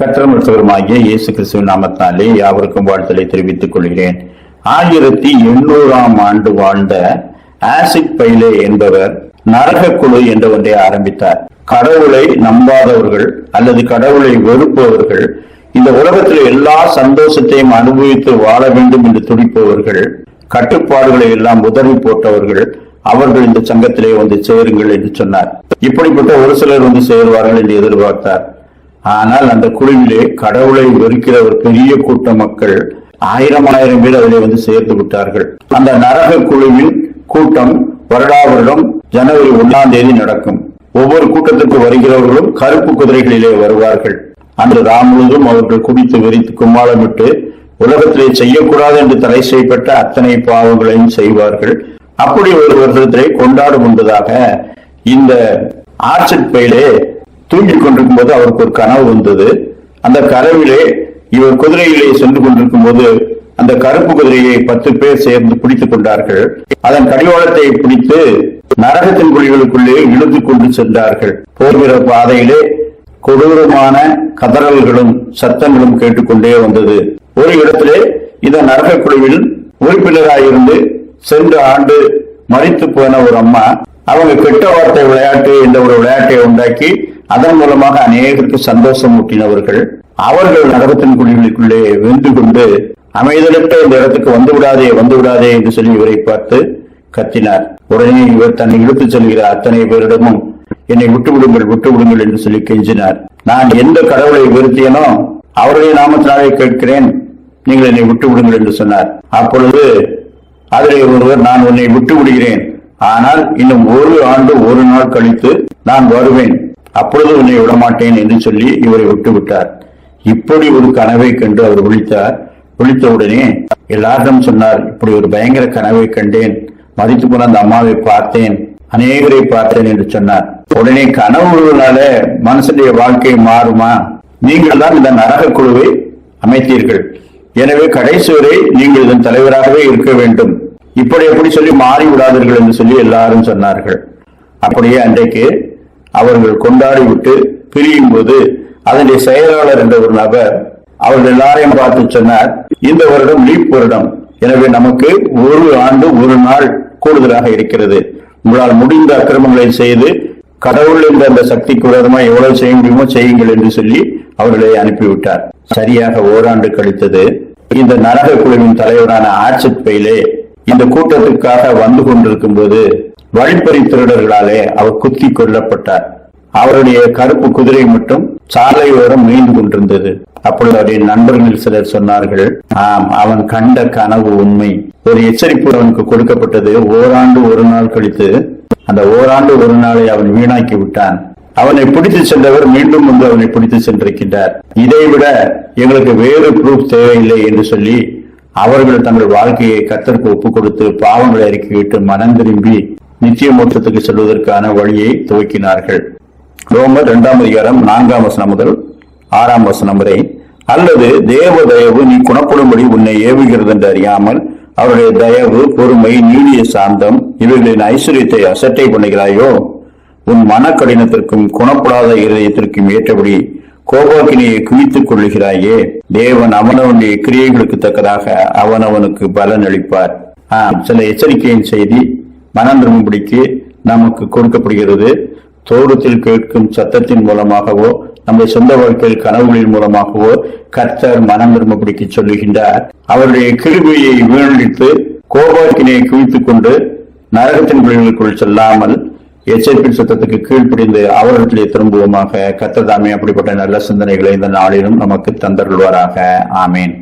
கற்றமற்றவருமாகிய இயேசு கிறிஸ்துவின் நாமத்தாலே யாவருக்கும் வாழ்த்தலை தெரிவித்துக் கொள்கிறேன். ஆயிரத்தி எண்ணூறாம் ஆண்டு வாழ்ந்த ஆசிட் பைலே என்பவர் நரகக்குழு என்ற ஒன்றை ஆரம்பித்தார். கடவுளை நம்பாதவர்கள் அல்லது கடவுளை வெறுப்பவர்கள் இந்த உலகத்தில் எல்லா சந்தோஷத்தையும் அனுபவித்து வாழ வேண்டும் என்று துடிப்பவர்கள் கட்டுப்பாடுகளை எல்லாம் உதறி போட்டவர்கள் அவர்கள் இந்த சங்கத்திலே வந்து சேருங்கள் என்று சொன்னார். இப்படிப்பட்ட ஒரு சிலர் வந்து சேருவார்கள் என்று எதிர்பார்த்தார். ஆனால் அந்த குழுவிலே கடவுளை வெறுக்கிற ஒரு பெரிய கூட்ட மக்கள் ஆயிரம் ஆயிரம் பேர் அதிலே வந்து சேர்ந்து விட்டார்கள். அந்த நரக குழுவின் கூட்டம் வருடா வருடம் ஜனவரி ஒன்றாம் தேதி நடக்கும். ஒவ்வொரு கூட்டத்திற்கு வருகிறவர்களும் கருப்பு குதிரைகளிலே வருவார்கள். அன்று ராம் அவர்கள் குடித்து வெறித்து கும்மாளமிட்டு உலகத்திலே செய்யக்கூடாது என்று தடை செய்யப்பட்ட அத்தனை பாவங்களையும் செய்வார்கள். அப்படி ஒரு வருடத்திலே கொண்டாடும் என்பதாக இந்த ஆர்ச்சட் பயிலே தூங்கிக் கொண்டிருக்கும் போது அவருக்கு ஒரு கனவு வந்தது. அந்த கனவிலே இவர் குதிரையிலே சென்று கொண்டிருக்கும் போது அந்த கருப்பு குதிரையை பத்து பேர் சேர்ந்து பிடித்துக் கொண்டார்கள். அதன் கடிவாளத்தை பிடித்து நரகத்தின் குழிகளுக்குள்ளே இழுத்துக் கொண்டு சென்றார்கள். போர்கிற பாதையிலே கொடூரமான கதறல்களும் சத்தங்களும் கேட்டுக்கொண்டே வந்தது. ஒரு இடத்திலே இந்த நரக குழுவில் உறுப்பினராயிருந்து சென்ற ஆண்டு மறித்து போன ஒரு அம்மா அவங்க கெட்ட வார்த்தை விளையாட்டு என்ற ஒரு விளையாட்டை உண்டாக்கி அதன் மூலமாக அநேகருக்கு சந்தோஷம் ஊட்டினவர்கள் அவர்கள் நரகத்தின் குழிகளுக்குள்ளே வென்று கொண்டு அமைதலற்ற இந்த இடத்துக்கு வந்து விடாதே வந்து விடாதே என்று சொல்லி இவரை பார்த்து கத்தினார். உடனே இவர் தன்னை இழுத்துச் செல்கிற அத்தனை பேரிடமும் என்னை விட்டு விடுங்கள் விட்டு விடுங்கள் என்று சொல்லி கெஞ்சினார். நான் எந்த கடவுளை வெறுத்தியனோ அவருடைய நாமத்தினாலே கேட்கிறேன். நீங்கள் என்னை விட்டு விடுங்கள் என்று சொன்னார். அப்பொழுது அதிலே ஒருவர் நான் உன்னை விட்டு விடுகிறேன் ஆனால் இன்னும் ஒரு ஆண்டு ஒரு நாள் கழித்து நான் வருவேன். அப்பொழுது உன்னை விடமாட்டேன் என்று சொல்லி இவரை விட்டு விட்டார் இப்படி ஒரு கனவை கண்டு அவர் விழித்தார். விழித்தவுடனே எல்லாரிடம் சொன்னார் இப்படி ஒரு பயங்கர கனவை கண்டேன். மதித்து போன அந்த அம்மாவை பார்த்தேன். அநேகரை பார்த்தேன் என்று சொன்னார். உடனே கனவுனால மனுஷனுடைய வாழ்க்கை மாறுமா? நீங்கள் தான் இந்த நரக குழுவை அமைத்தீர்கள். எனவே கடைசி வரை நீங்கள் இதன் தலைவராகவே இருக்க வேண்டும். இப்படி எப்படி சொல்லி மாறி விடாதீர்கள் என்று சொல்லி எல்லாரும் சொன்னார்கள். அப்படியே அன்றைக்கு அவர்கள் கொண்டாடிவிட்டு பிரியும் போது அதனுடைய செயலாளர் என்ற ஒரு நபர் அவர்கள் எல்லாரையும் பார்த்து சொன்னார் இந்த வருடம் லீப் வருடம். எனவே நமக்கு ஒரு ஆண்டு ஒரு நாள் கூடுதலாக இருக்கிறது. உங்களால் முடிந்த அக்கிரமங்களை செய்து கடவுள் என்ற அந்த சக்திக்கு விரோதமா எவ்வளவு செய்ய முடியுமோ செய்யுங்கள் என்று சொல்லி அவர்களை அனுப்பிவிட்டார். சரியாக ஓராண்டு கழித்தது. இந்த நரக குழுவின் தலைவரான ஆட்சித் இந்த கூட்டத்துக்காக வந்து கொண்டிருக்கும் போது வழிப்பறி திருடர்களாலே அவர் குத்தி கொல்லப்பட்டார். அவருடைய கருப்பு குதிரை மட்டும் சாலையோரம் ஓரம் மீண்டு கொண்டிருந்தது. அப்பொழுது அவருடைய நண்பர்கள் சிலர் சொன்னார்கள் ஆம் அவன் கண்ட கனவு உண்மை. ஒரு எச்சரிப்பு அவனுக்கு கொடுக்கப்பட்டது. ஓராண்டு ஒரு நாள் கழித்து அந்த ஓராண்டு ஒரு நாளை அவன் வீணாக்கி விட்டான். அவனை பிடித்து சென்றவர் மீண்டும் வந்து அவனை பிடித்து சென்றிருக்கின்றார். இதைவிட எங்களுக்கு வேறு ப்ரூஃப் தேவையில்லை என்று சொல்லி அவர்கள் தங்கள் வாழ்க்கையை கத்தருக்கு ஒப்புக் கொடுத்து பாவங்களை அறிக்கையிட்டு மனம் திரும்பி நித்திய மோட்சத்துக்கு செல்வதற்கான வழியை துவக்கினார்கள். ரோமர் இரண்டாம் அதிகாரம் நான்காம் வசனம் முதல் ஆறாம் வசனம் வரை அல்லது தேவ தயவு நீ குணப்படும்படி உன்னை ஏவுகிறது என்று அறியாமல் அவருடைய தயவு பொறுமை நீடிய சாந்தம் இவைகளின் ஐஸ்வர்யத்தை அசட்டை பண்ணுகிறாயோ? உன் மன கடினத்திற்கும் குணப்படாத இருதயத்திற்கும் ஏற்றபடி கோபாக்கினையை குவித்துக் கொள்ளுகிறாயே. தேவன் அவனவனுடைய கிரியைகளுக்கு தக்கதாக அவனவனுக்கு பலன் அளிப்பார் சில எச்சரிக்கையின் செய்தி மனம் திரும்பும்படிக்கு நமக்கு கொடுக்கப்படுகிறது. தோரத்தில் கேட்கும் சத்தத்தின் மூலமாகவோ நம்முடைய சொந்த வாழ்க்கையில் கனவுகளின் மூலமாகவோ கர்த்தர் மனம் திரும்பும்படிக்கு சொல்லுகின்றார். அவருடைய கிருபையை வீணடித்து கோபாக்கினை குவித்துக் கொண்டு நரகத்தின் குழிகளுக்குள் செல்லாமல் எச்சரிப்பின் சத்தத்துக்கு கீழ்ப்பிடிந்து அவர்களிடத்திலே திரும்புவோமாக கத்ததாமே அப்படிப்பட்ட நல்ல சிந்தனைகளை இந்த நாளிலும் நமக்கு தந்தருள்வாராக. ஆமேன்.